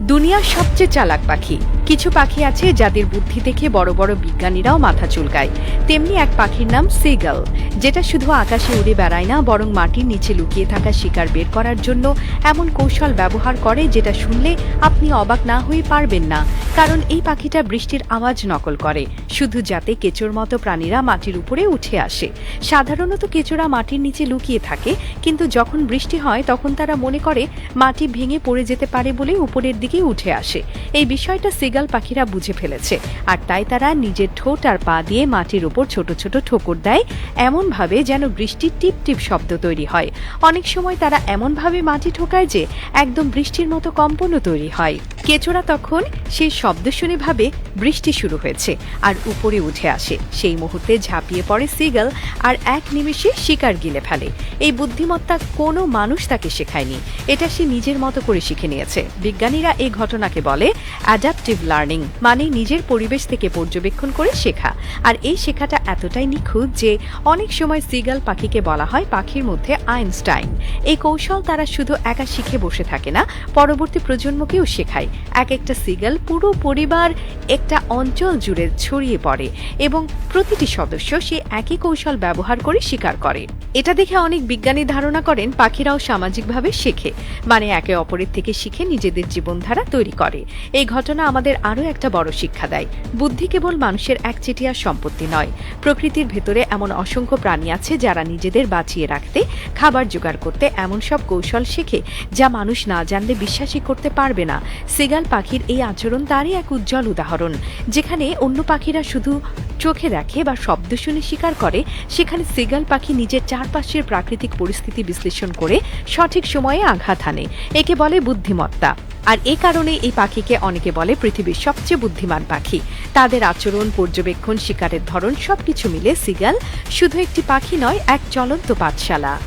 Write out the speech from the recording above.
দুনিয়ার সবচেয়ে চালাক পাখি। কিছু পাখি আছে যাদের বুদ্ধি দেখে বড় বড় বিজ্ঞানীরাও মাথা চুলকায়। তেমনি এক পাখির নাম সিগাল, যেটা শুধু আকাশে উড়ে বেড়ায় না, বরং মাটির নিচে লুকিয়ে থাকা শিকার বের করার জন্য এমন কৌশল ব্যবহার করে যেটা শুনলে আপনি অবাক না হয়ে পারবেন না, কারণ এই পাখিটা বৃষ্টির আওয়াজ নকল করে, শুধু যাতে কেঁচোর মতো প্রাণীরা মাটির উপরে উঠে আসে। সাধারণত কেঁচোরা মাটির নিচে লুকিয়ে থাকে, কিন্তু যখন বৃষ্টি হয় তখন তারা মনে করে মাটি ভেঙে পড়ে যেতে পারে বলে উপরের দিকে উঠে আসে। এই বিষয়টা সিগাল পাখিরা বুঝে ফেলেছে। আর তাই তারা নিজের ঠোঁট আর পা দিয়ে মাটির উপর ছোট ছোট ঠোকর দেয়, এমনভাবে যেন বৃষ্টির টিপ টিপ শব্দ তৈরি হয়। অনেক সময় তারা এমনভাবে মাটি ঠোকায় যে, একদম বৃষ্টির মতো কম্পনও তৈরি হয়। কেঁচোরা তখন সেই শব্দ শুনে ভাবে বৃষ্টি শুরু হয়েছে আর উপরে উঠে আসে। সেই মুহূর্তে ঝাঁপিয়ে পড়ে সিগাল আর এক নিমেষে শিকার গিলে ফেলে। এই বুদ্ধিমত্তা কোনো মানুষ তাকে শেখায়নি। এটা সে নিজের মতো করে শিখে নিয়েছে। বিজ্ঞানীরা এই ঘটনাকে বলে অ্যাডাপটিভ লার্নিং মানে নিজের পরিবেশ থেকে পর্যবেক্ষণ করে শেখা। আর এই শেখাটা এতটাই নিখুঁত যে অনেক সময় সিগাল পাখিকে বলা হয় পাখির মধ্যে আইনস্টাইন। এই কৌশল তারা শুধু একা শিখে বসে থাকে না, পরবর্তী প্রজন্মকেও শেখায়। এক একটা সিগাল পুরো পরিবার একটা অঞ্চল জুড়ে ছড়িয়ে পড়ে এবং প্রতিটি সদস্য সে একই কৌশল ব্যবহার করে শিকার করে। এটা দেখে অনেক বিজ্ঞানী ধারণা করেন পাখিরাও সামাজিকভাবে শেখে মানে একে অপরের থেকে শিখে নিজেদের জীবনধারা তৈরি করে। এই ঘটনা আমাদের আরও একটা বড় শিক্ষা দেয়। বুদ্ধি কেবল মানুষের একচেটিয়া সম্পত্তি নয়, প্রকৃতির ভেতরে এমন অসংখ্য প্রাণী আছে যারা নিজেদের বাঁচিয়ে রাখতে, খাবার জোগাড় করতে এমন সব কৌশল শেখে যা মানুষ না জানলে বিশ্বাসই করতে পারবে না। সিগাল পাখির এই আচরণ তারই এক উজ্জ্বল উদাহরণ। যেখানে অন্য পাখিরা শুধু চোখে দেখে বা শব্দ শুনে শিকার করে, সেখানে সিগাল পাখি নিজের চারপাশের প্রাকৃতিক পরিস্থিতি বিশ্লেষণ করে সঠিক সময়ে আঘাত হানে একে বলে বুদ্ধিমত্তা। আর এ কারণে এই পাখিকে অনেকে বলে পৃথিবীর সবচেয়ে বুদ্ধিমান পাখি। তাদের আচরণ, পর্যবেক্ষণ, শিকারের ধরন সবকিছু মিলে সিগাল শুধু একটি পাখি নয়, এক চলন্ত পাঠশালা।